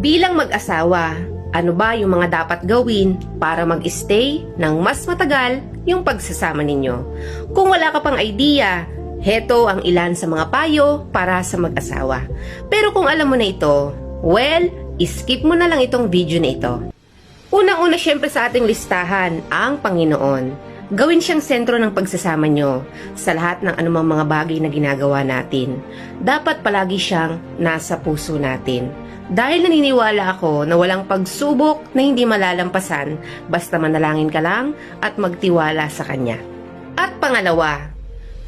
Bilang mag-asawa, ano ba yung mga dapat gawin para mag-stay ng mas matagal yung pagsasama ninyo? Kung wala ka pang idea, heto ang ilan sa mga payo para sa mag-asawa. Pero kung alam mo na ito, well, skip mo na lang itong video na ito. Unang-una syempre sa ating listahan, ang Panginoon. Gawin siyang sentro ng pagsasama nyo sa lahat ng anumang mga bagay na ginagawa natin. Dapat palagi siyang nasa puso natin. Dahil naniniwala ako na walang pagsubok na hindi malalampasan basta manalangin ka lang at magtiwala sa Kanya. At pangalawa,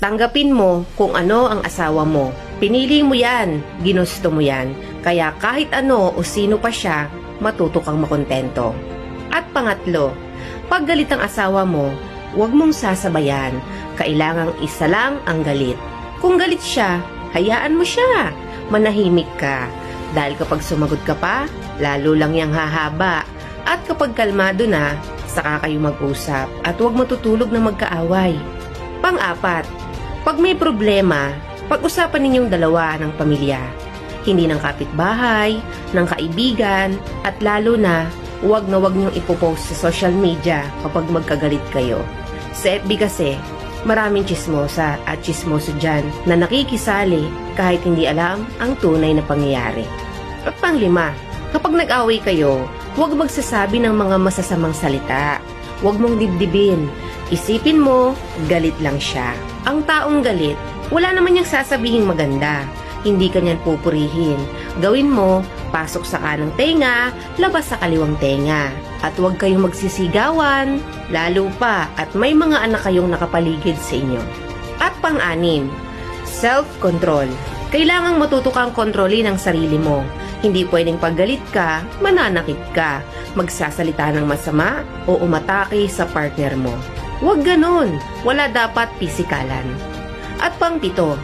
tanggapin mo kung ano ang asawa mo. Pinili mo yan, ginusto mo yan. Kaya kahit ano o sino pa siya, matuto kang makontento. At pangatlo, pag galit ang asawa mo, huwag mong sasabayan. Kailangang isa lang ang galit. Kung galit siya, hayaan mo siya. Manahimik ka. Dahil kapag sumagot ka pa, lalo lang yang hahaba. At kapag kalmado na, saka kayo mag-usap at huwag matutulog na magkaaway. Pang-apat, pag may problema, pag-usapan ninyong dalawa ng pamilya. Hindi ng kapitbahay, ng kaibigan, at lalo na, huwag na huwag niyong ipopost sa social media kapag magkagalit kayo. Sa FB kasi, maraming chismosa at chismoso dyan na nakikisali kahit hindi alam ang tunay na pangyayari. At panglima, kapag nag-away kayo, huwag magsasabi ng mga masasamang salita. Huwag mong dibdibin. Isipin mo, galit lang siya. Ang taong galit, wala naman niyang sasabihing maganda. Hindi ka niyan pupurihin. Gawin mo, pasok sa kanang tenga, labas sa kaliwang tenga. At huwag kayong magsisigawan, lalo pa at may mga anak kayong nakapaligid sa inyo. At pang-anim, self-control. Kailangang matuto kang kontrolin ang sarili mo. Hindi pwedeng paggalit ka, mananakit ka, magsasalita ng masama o umatake sa partner mo. Huwag ganon, wala dapat pisikalan. At pang-pito,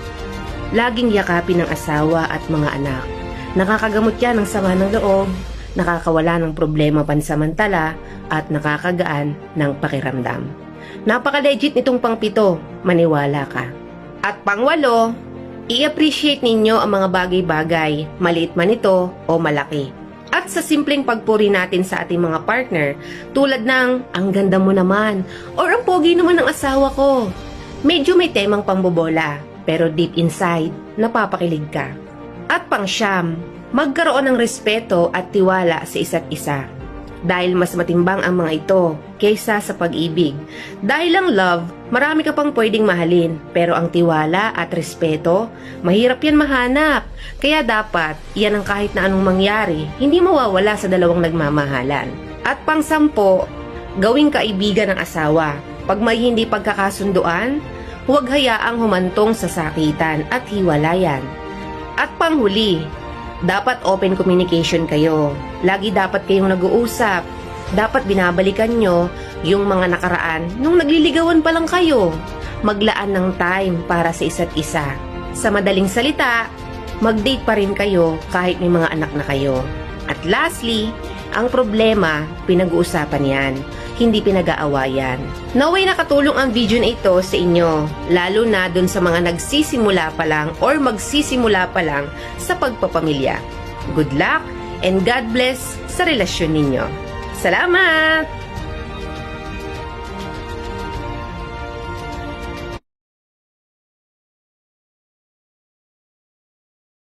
laging yakapin ng asawa at mga anak. Nakakagamot yan ng sama ng loob, nakakawala ng problema pansamantala, at nakakagaan ng pakiramdam. Napaka-legit nitong pangpito, maniwala ka. At pangwalo, i-appreciate ninyo ang mga bagay-bagay, maliit man ito o malaki. At sa simpleng pagpuri natin sa ating mga partner, tulad ng, ang ganda mo naman, or ang pogi naman ng asawa ko. Medyo may temang pambobola, pero deep inside, napapakilig ka. At pangsyam, magkaroon ng respeto at tiwala sa isa't isa. Dahil mas matimbang ang mga ito kaysa sa pag-ibig. Dahil ang love, marami ka pang pwedeng mahalin, pero ang tiwala at respeto, mahirap yan mahanap. Kaya dapat, yan ang kahit na anong mangyari, hindi mawawala sa dalawang nagmamahalan. At pang sampo, gawing kaibigan ng asawa. Pag may hindi pagkakasunduan, huwag hayaang humantong sa sakitan at hiwalayan. At panghuli, dapat open communication kayo. Lagi dapat kayong nag-uusap. Dapat binabalikan nyo yung mga nakaraan nung nagliligawan pa lang kayo. Maglaan ng time para sa isa't isa. Sa madaling salita, mag-date pa rin kayo kahit may mga anak na kayo. At lastly, ang problema, pinag-uusapan yan, hindi pinag-aawayan. Naway nakatulong ang video na ito sa inyo, lalo na dun sa mga nagsisimula pa lang or magsisimula pa lang sa pagpapamilya. Good luck and God bless sa relasyon ninyo. Salamat!